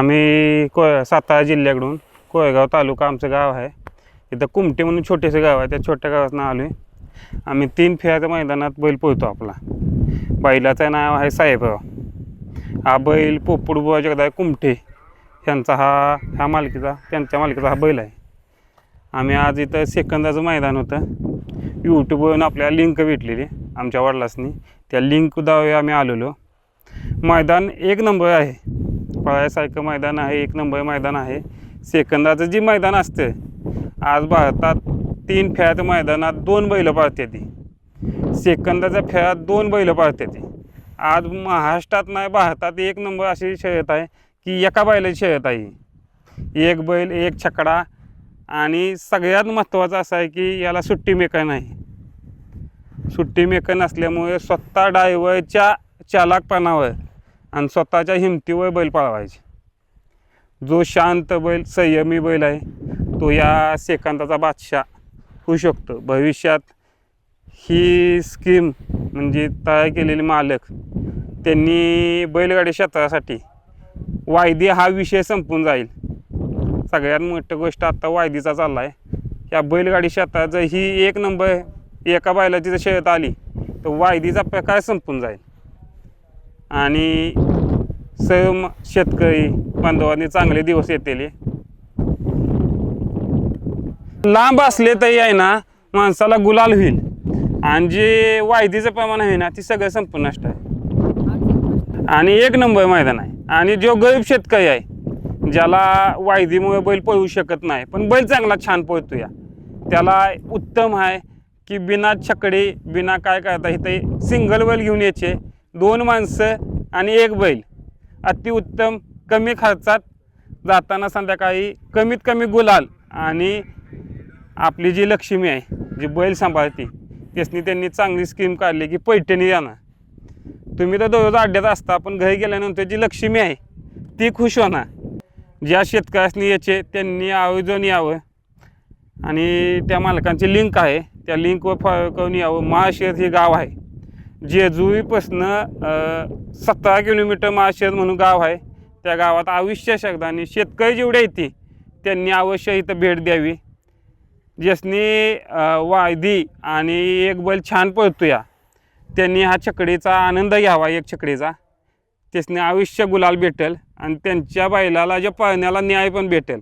आम्ही को सातारा जिल्ह्याकडून कोळेगाव तालुका आमचं गाव आहे. इथं कुमटे म्हणून छोटेसं गाव आहे. त्या छोट्या गावातून आलो आहे आम्ही तीन फेऱ्याच्या मैदानात बैल पोहतो आपला. बैलाचं नाव आहे साहेबराव हा बैल पोपडबुवा जगदाय कुमटे यांचा हा ह्या मालकीचा त्यांच्या मालकीचा हा बैल आहे. आम्ही आज इथं सेकंदाचं मैदान होतं. यूट्यूबवरून आपल्याला लिंक भेटलेली आमच्या वडिलासनी. त्या लिंकद्वारे आम्ही आलेलो. मैदान एक नंबर आहे. पळायसारखं मैदान आहे एक नंबर मैदान आहे. सेकंदाचं जी मैदान असतं आज भारतात तीन खेळाच्या मैदानात दोन बैलं पाळते ती. सेकंदाच्या खेळात दोन बैलं पाळते ती. आज महाराष्ट्रात नाही भारतात एक नंबर अशी शर्यत आहे की एका बैलाची शर्यत आहे एक बैल एक छकडा आणि सगळ्यात महत्त्वाचं असं आहे की याला सुट्टी मेकर नाही. सुट्टी मेकर नसल्यामुळे स्वतः डायव्हरच्या चालकपणावर आणि स्वतःच्या हिमतीवर बैल पळवायचे. जो शांत बैल संयमी बैल आहे तो या सेकंदाचा बादशाह होऊ शकतो. भविष्यात ही स्कीम म्हणजे तयार केलेले मालक त्यांनी बैलगाडी क्षेत्रासाठी वायदी हा विषय संपून जाईल. सगळ्यात मोठी गोष्ट आत्ता वायदीचा चालला आहे या बैलगाडी क्षेत्रात जर ही एक नंबर एका बैलाची जर शर्यत आली तर वायदीचा प्रकार संपून जाईल. आणि सर्व शेतकरी बांधवांनी चांगले दिवस येतील. लांब असले तरी आहे ना माणसाला गुलाल होईल. आणि जे वायदीचं प्रमाण आहे ना ती सगळं संपूर्ण नष्ट आहे. आणि एक नंबर मैदान आहे. आणि जो गरीब शेतकरी आहे ज्याला वायदीमुळे बैल पळू शकत नाही पण बैल चांगला छान पळतो या त्याला उत्तम आहे की बिना छकडे बिना काय करता इथे सिंगल बैल घेऊन यायचे. दोन माणसं आणि एक बैल. अतिउत्तम कमी खर्चात जाताना संध्याकाळी कमीत कमी गुलाल आणि आपली जी लक्ष्मी आहे जी बैल सांभाळते त्यासनी त्यांनी चांगली स्कीम काढली की पैठणी जाणार तुम्ही तर दररोज अड्ड्यात असता पण घरी गेल्यानंतर जी लक्ष्मी आहे ती खुश होणार. ज्या शेतकऱ्यासनी याचे त्यांनी आयोजन यावं. आणि त्या मालकांची लिंक आहे त्या लिंकवर फॉलो करून यावं. महाशेर हे गाव आहे. जेजुईपासनं सतरा किलोमीटर महाशेर म्हणून गाव आहे. त्या गावात आयुष्य शब्दाने आणि शेतकरी जेवढे येते त्यांनी अवश्य इथं भेट द्यावी. ज्यासनी वायदी आणि एक बैल छान पळतो या त्यांनी हा छकडीचा आनंद घ्यावा एक छकडीचा. त्यासनी आयुष्य गुलाल भेटेल आणि त्यांच्या बैलाला ज्या पळण्याला न्याय पण भेटेल.